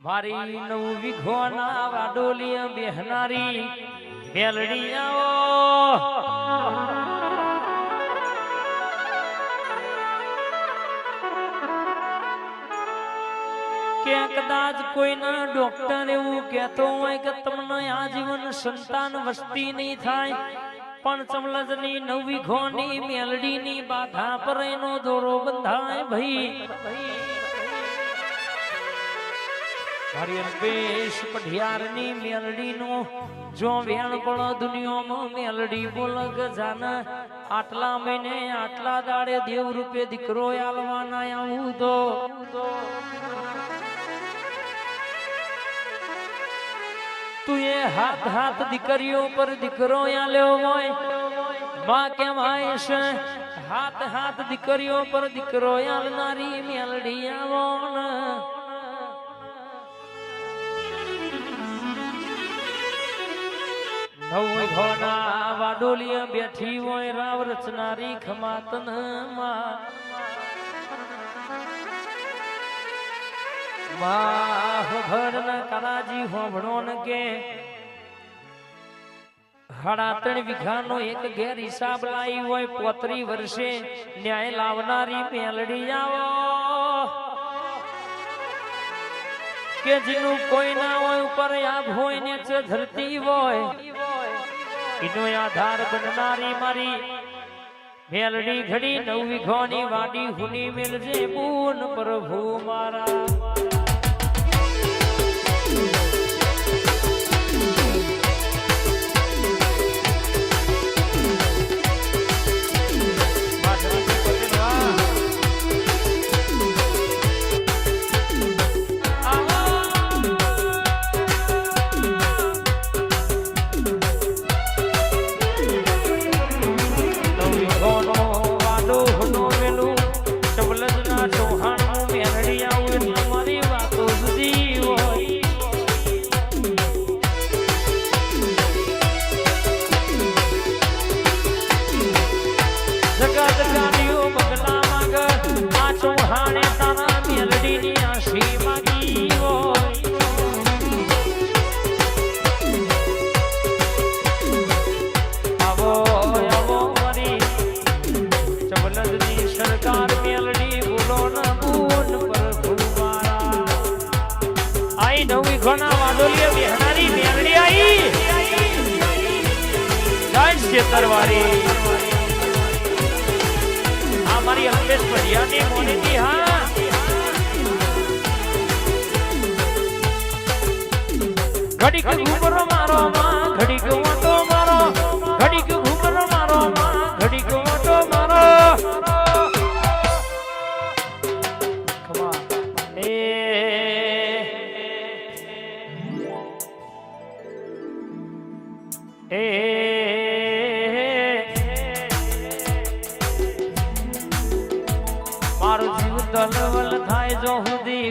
મારી નવ વિઘોના વાડોલીય બેહનારી મેલડી કદાચ કોઈના ડોક્ટર એવું કહેતો હોય કે તમને આજીવન સંતાન વસ્તી નહીં થાય. પણ ચમલજની નવી ઘોની, મેલડીની બાધા પર એનો દોરો બંધાય ભાઈ. પઢિયારની મેલડીનો, જો વેણ પણ દુનિયામાં, મેલડી બોલ ગજાન આટલા મહિને આટલા દાડે દેવ રૂપે દીકરો આલવાના આવું તો. તું એ હાથ હાથ દીકરીઓ પર દીકરો આલ્યો હોય? માં કેમ છે હાથ હાથ દીકરીઓ પર દીકરો આલનારી મેલડી આવોણ? નવું ઘોડા વાડોલીએ બેઠી હોય રાવ રચનારી ખમાતનમાં વાહ ભર ન કરાજી હોભળો કે. હાડા ત્રણ વીઘાનો એક ઘેર હિસાબ લાવી હોય, પોતરી વર્ષે ન્યાય લાવનારી મેલડી આવો. કે જેનું કોઈ ના હોય, ઉપર આભ હોય ને છે ધરતી હોય. એનો આધાર બનનારી મારી મેલડી ઘડી નવ વિઘોની વાડી હુની મેલજે પૂન પ્રભુ મારા. જય શેતરવારી આ મારી અલ્પેશ પઢિયાની મોનીજી હા. ઘડીક ઘૂમરો મારો માં ઘડીક વાંટો મારો, ઘડીક ઘૂમરો મારો માં ઘડીક વાંટો મારો. Come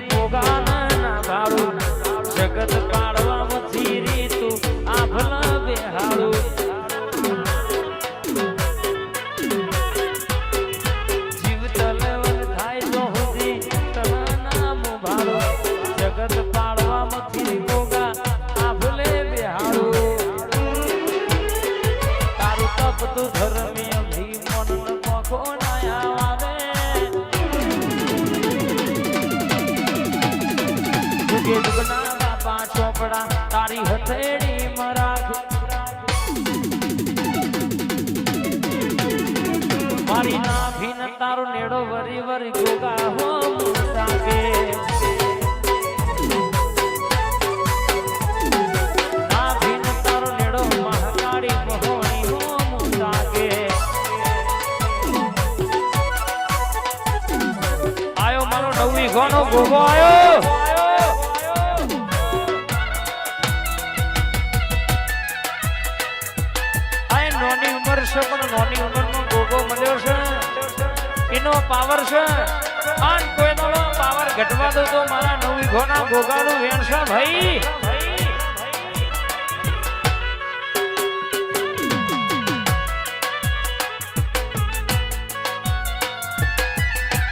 go જુગે જુગના બાપા ચોપડા તારી હથેળી એનો પાવર છે? આન કોઈ દાડો પાવર ઘટવા દો તો મારા નવી ઘોના ગોગાડું વેણશે ભાઈ.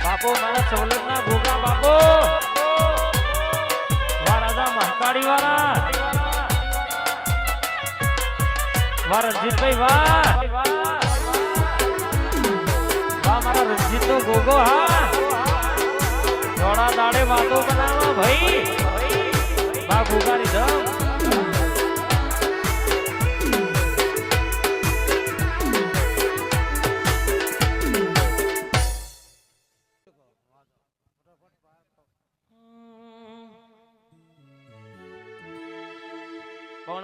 બાપો, મારા સવલતના ગોગા બાપો. વારાજા મહાકાળી વાળા વારજીતભાઈ વાહ. ગોગો હા. થોડા દાડે વાતો બનાવો ભાઈ. બા ગોગાની ધમ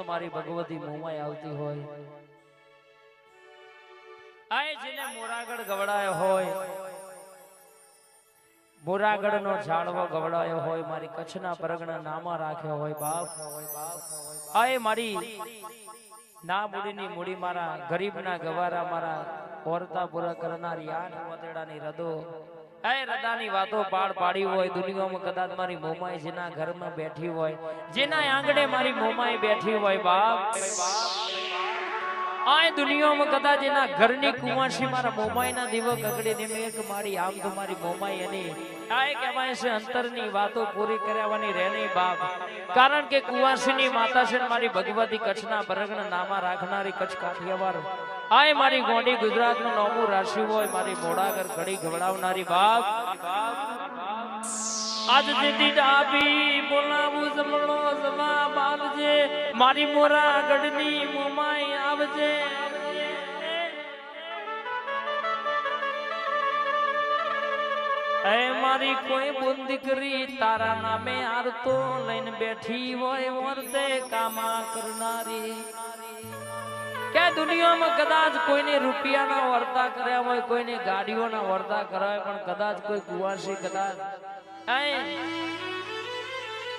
મારી ભગવતી મોંમાં આવતી હોય? આય જેને મોરાગઢ ગવડાયો હોય. મોરાગઢ નો જાળવો ગવડાયો હોય મારી કચ્છના પરગણા નામા રાખ્યો હોય બાપ. આય મારી ના મૂડીની મૂડી મારા ગરીબના ગવારા મારા ઓરતા પૂરા કરનારી આઠ મોતેડાની રદો. એ રદાની વાતો પાડ પાડી હોય દુનિયામાં કદાચ મારી મોમાઈ જેના ઘરમાં બેઠી હોય. જેના આંગણે મારી મોમાઈ બેઠી હોય બાપ. આ દુનિયામાં કદાચ એના ઘરની કુંવાસી મારા મોમાઈના દીવો કગડે ને મેં મારી આમ તો મારી મોમાઈ એની આ કહેવાય છે અંતરની વાતો પૂરી કરાવવાની રહે નહીં બાપ. કારણ કે કુંવાસીની માતા છે મારી ભગવતી કચ્છના બરગણ નામા રાખનારી કચ્છ કાઠિયાવાડ. આય મારી ગોંડી ગુજરાતનું નોમું રાશિ હોય, મારી મોડાગર ઘડી ગવડાવનારી બાપ. આજ દીદી ડાબી બોલાવું જમણો જવાબ આવજે મારી મોરા ગઢની મોમાઈ આવજે. એ મારી કોઈ બોન દીકરી, તારા નામે આરતો લઈને બેઠી હોય વર્તે કામા કરનારી. કે દુનિયામાં કદાચ કોઈને રૂપિયાના વર્તા કર્યા હોય, કોઈને ગાડીઓના વર્તા કર્યા પણ કદાચ કોઈ કુવાસી, કદાચ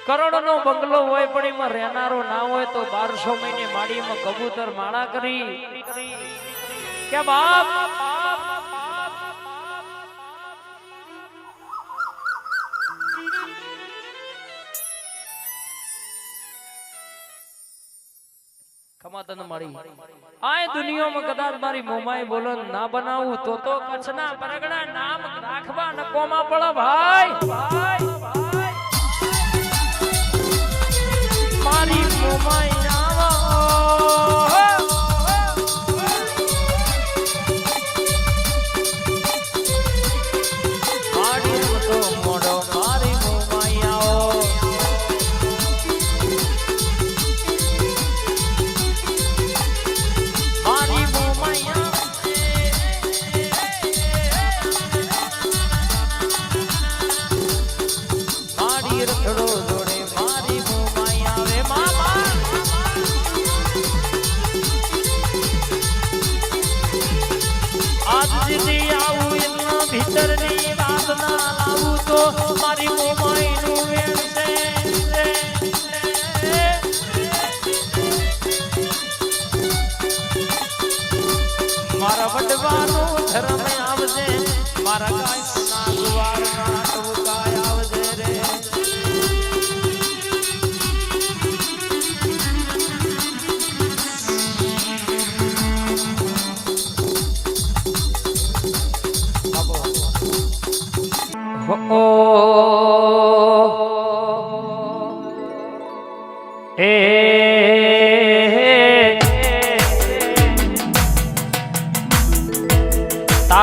કરોડો નો બંગલો હોય પણ એમાં રહેનારો ના હોય તો બારસો મહિને માડીમાં કબૂતર માળા કરી. કે બાપ? ખમાતન મળી. આ દુનિયામાં કદાચ મારી મોમાઈ બોલો ના બનાવું તો તો કચ્છના પરગણા નામ રાખવા નકોમાં પડો ભાઈ. મારી મોમાઈ આજ સુધી આવું એમના ભીતરની વાત લાવું મારી વડવાનો ધર્મ આવશે મારા ગાયના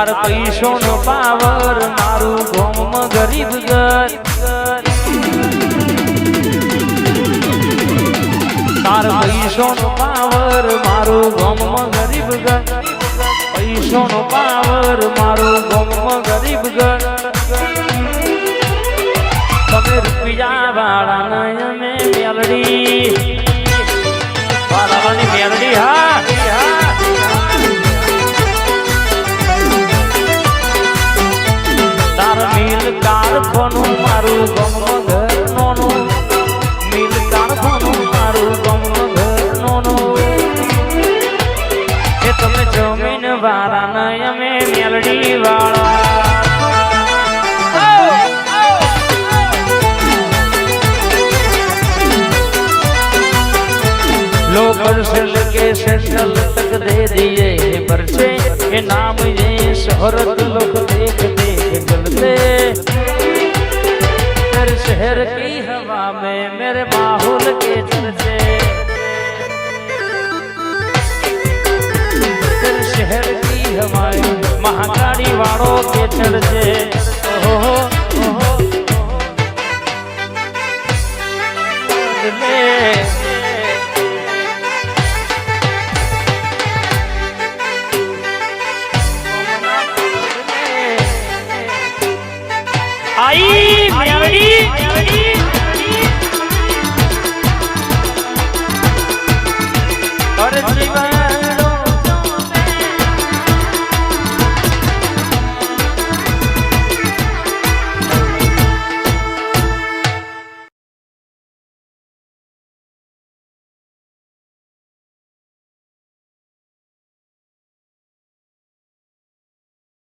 તાર પૈસો નો પાવર, મારું ગોમ ગરીબ ઘર. તાર પૈસો નો પાવર, મારું ગોમ ગરીબ ઘર. પૈસો નો પાવર, મારું ગોમ ગરીબ ઘર. તમે રૂપિયા વાળા નયને મેલડી. ગમ ઘર નોનું મિલ કારખાનું મારું ગમ ઘર નોનું એ તમે જમીન મહાકાળી વાળો કે ચડશે